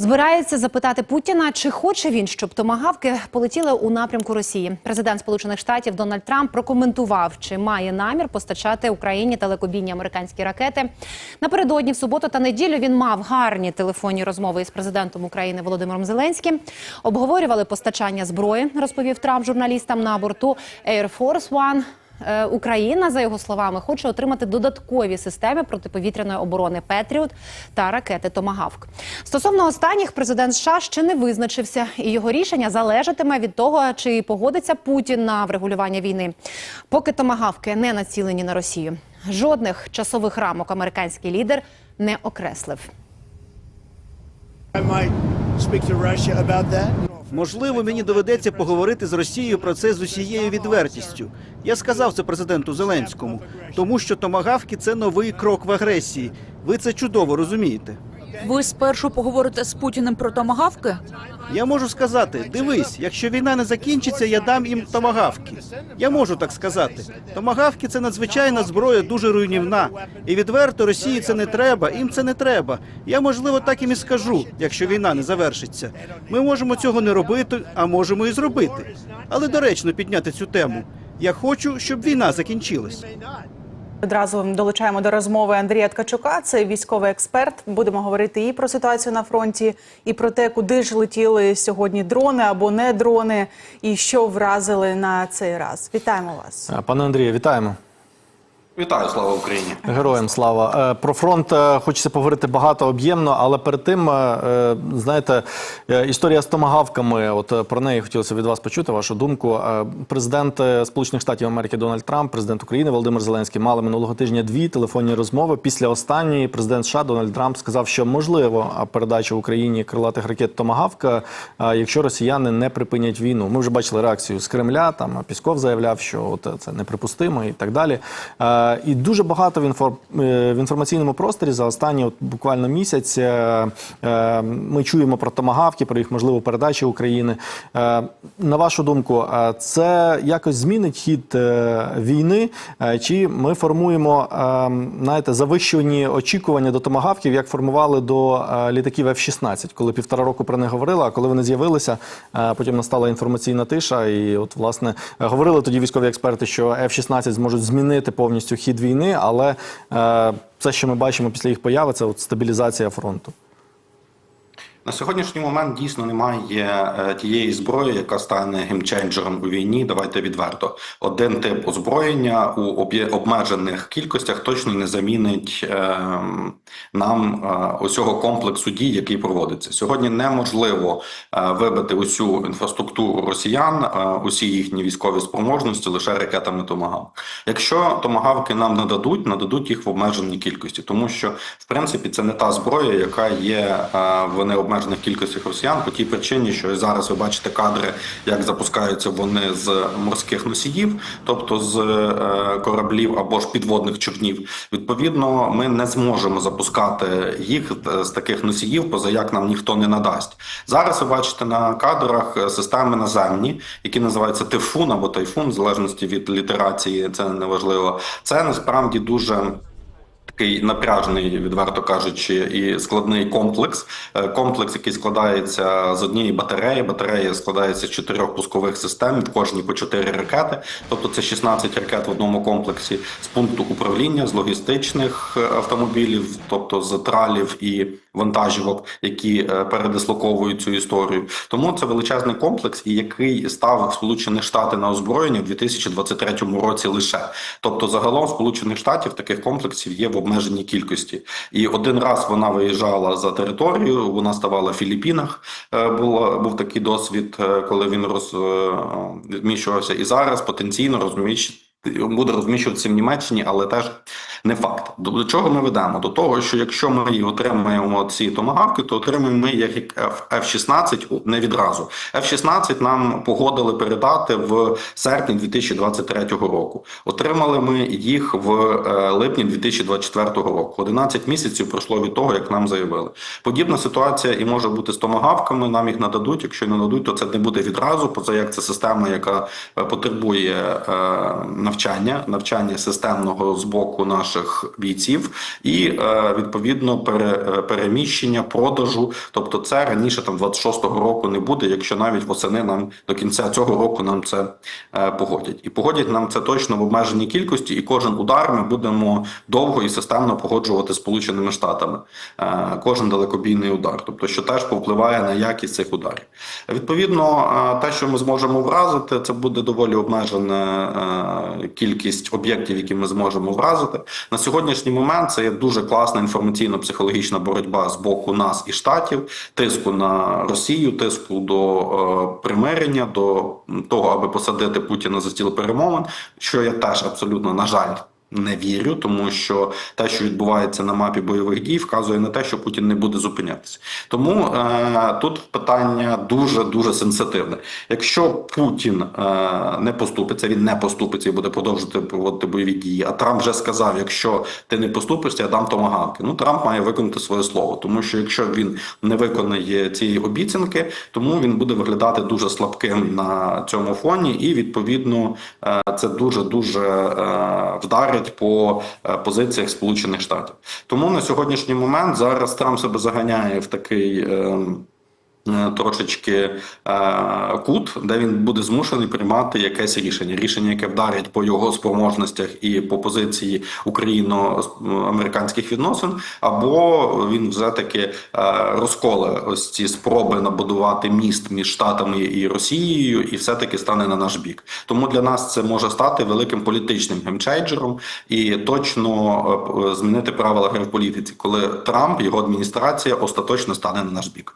Збирається запитати Путіна, чи хоче він, щоб томагавки полетіли у напрямку Росії. Президент Сполучених Штатів Дональд Трамп прокоментував, чи має намір постачати Україні далекобійні американські ракети. Напередодні в суботу та неділю він мав гарні телефонні розмови із президентом України Володимиром Зеленським. Обговорювали постачання зброї, розповів Трамп журналістам на борту Air Force One. Е, Україна, за його словами, хоче отримати додаткові системи протиповітряної оборони Петріот та ракети Томагавк. Стосовно останніх, президент США ще не визначився, і його рішення залежатиме від того, чи погодиться Путін на врегулювання війни. Поки томагавки не націлені на Росію. Жодних часових рамок американський лідер не окреслив. Можливо, мені доведеться поговорити з Росією про це з усією відвертістю. Я сказав це президенту Зеленському, тому що томагавки це новий крок в агресії. Ви це чудово розумієте. Ви спершу поговорите з Путіним про томагавки? Я можу сказати: дивись, якщо війна не закінчиться, я дам їм томагавки. Я можу так сказати. Томагавки це надзвичайна зброя, дуже руйнівна. І відверто Росії це не треба, їм це не треба. Я можливо так їм і скажу, якщо війна не завершиться. Ми можемо цього не робити, а можемо і зробити. Але доречно підняти цю тему. Я хочу, щоб війна закінчилась. Одразу долучаємо до розмови Андрія Ткачука. Це військовий експерт. Будемо говорити і про ситуацію на фронті, і про те, куди ж летіли сьогодні дрони або не дрони, і що вразили на цей раз. Вітаємо вас. Пане Андрію, вітаємо. Вітаю, слава Україні. Героям слава. Е, Про фронт е, хочеться поговорити багато об'ємно, але перед тим, е, знаєте, історія з томагавками, от про неї хотілося від вас почути вашу думку. Президент Сполучених Штатів Америки Дональд Трамп, президент України Володимир Зеленський мали минулого тижня дві телефонні розмови. Після останньої президент США Дональд Трамп сказав, що можливо передача Україні крилатих ракет Томагавка, якщо росіяни не припинять війну. Ми вже бачили реакцію з Кремля. Там Пісков заявляв, що от це неприпустимо і так далі. І дуже багато е, в інформаційному просторі за останній от, буквально місяць е, е, ми чуємо про томагавки, про їх можливу передачу України. На вашу думку, це якось змінить хід війни? Чи ми формуємо знаєте, завищені очікування до томагавків, як формували до літаків F-16, коли півтора року про них говорили, а коли вони з'явилися, потім настала інформаційна тиша. І от власне говорили тоді військові експерти, що F-16 зможуть змінити повністю хід війни, але е, все, що ми бачимо після їх появи, це от стабілізація фронту. На сьогоднішній момент дійсно немає е, тієї зброї, яка стане геймченджером у війні. Давайте відверто. Один тип озброєння у обмежених кількостях точно не замінить е, нам е, усього комплексу дій, який проводиться. Сьогодні неможливо е, вибити усю інфраструктуру росіян, е, усі їхні військові спроможності лише ракетами Томагавк. Якщо томагавки нам нададуть, нададуть їх в обмеженій кількості, тому що в принципі це не та зброя, яка є е, в необмежених кількостях росіян, по тій причині, що зараз ви бачите кадри, як запускаються вони з морських носіїв, тобто з е, кораблів або ж підводних човнів. Відповідно, ми не зможемо запускати їх е, з таких носіїв, поза як нам ніхто не надасть. Зараз ви бачите на кадрах е, системи наземні, які називаються тифун або тайфун, в залежності від літерації, це неважливо. Це насправді дуже. Такий напряжений, відверто кажучи, і складний комплекс. Е, Комплекс, який складається з однієї батареї. Батарея складається з чотирьох пускових систем, в кожній по чотири ракети. Тобто це 16 ракет в одному комплексі з пункту управління, з логістичних е, автомобілів, тобто з тралів і вантажівок, які е, передислоковують цю історію. Тому це величезний комплекс, і який став Сполучені Штати на озброєння в 2023 році лише. Тобто, загалом Сполучених Штатів таких комплексів є в обмеженій кількості. І один раз вона виїжджала за територію, вона ставала в Філіппінах. Е, Була був такий досвід, е, коли він розміщувався, і зараз потенційно розміщ... Буде розміщуватися в Німеччині, але теж не факт. До до чого ми ведемо? До того, що якщо ми отримаємо ці томагавки, то отримаємо ми як F-16 не відразу. F-16 нам погодили передати в серпні 2023 року. Отримали ми їх в е, липні 2024 року. 11 місяців пройшло від того, як нам заявили. Подібна ситуація і може бути з томагавками. Нам їх нададуть. Якщо не нададуть, то це не буде відразу. Поза як це система, яка е, потребує е, навчання, навчання системного з боку наших. Наших бійців і е, відповідно е, переміщення, продажу. Тобто, це раніше там 26-го року не буде, якщо навіть восени нам до кінця цього року нам це е, погодять. І погодять нам це точно в обмеженій кількості, і кожен удар ми будемо довго і системно погоджувати Сполученими Штатами. Кожен далекобійний удар, тобто що теж повпливає на якість цих ударів. Відповідно, те, що ми зможемо вразити, це буде доволі обмежена кількість об'єктів, які ми зможемо вразити. На сьогоднішній момент це є дуже класна інформаційно-психологічна боротьба з боку нас і штатів, тиску на Росію, тиску до е, примирення, до того, аби посадити Путіна за стіл перемовин, що я теж абсолютно на жаль. Не вірю, тому що те, що відбувається на мапі бойових дій, вказує на те, що Путін не буде зупинятися. Тому е, тут питання дуже дуже сенситивне. Якщо Путін е, не поступиться, він не поступиться і буде продовжувати проводити бойові дії. А Трамп вже сказав: якщо ти не поступишся, я дам томагавки. Ну Трамп має виконати своє слово, тому що якщо він не виконає цієї обіцянки, тому він буде виглядати дуже слабким на цьому фоні, і відповідно е, це дуже дуже е, вдарить по е, позиціях Сполучених Штатів. Тому на сьогоднішній момент зараз Трамп себе заганяє в такий. Трошечки е, кут, де він буде змушений приймати якесь рішення. Рішення, яке вдарить по його спроможностях і по позиції україно-американських відносин, або він все таки е, розколе ось ці спроби набудувати міст між штатами і Росією, і все таки стане на наш бік. Тому для нас це може стати великим політичним геймчейджером і точно е, змінити правила гри в політиці, коли Трамп його адміністрація остаточно стане на наш бік.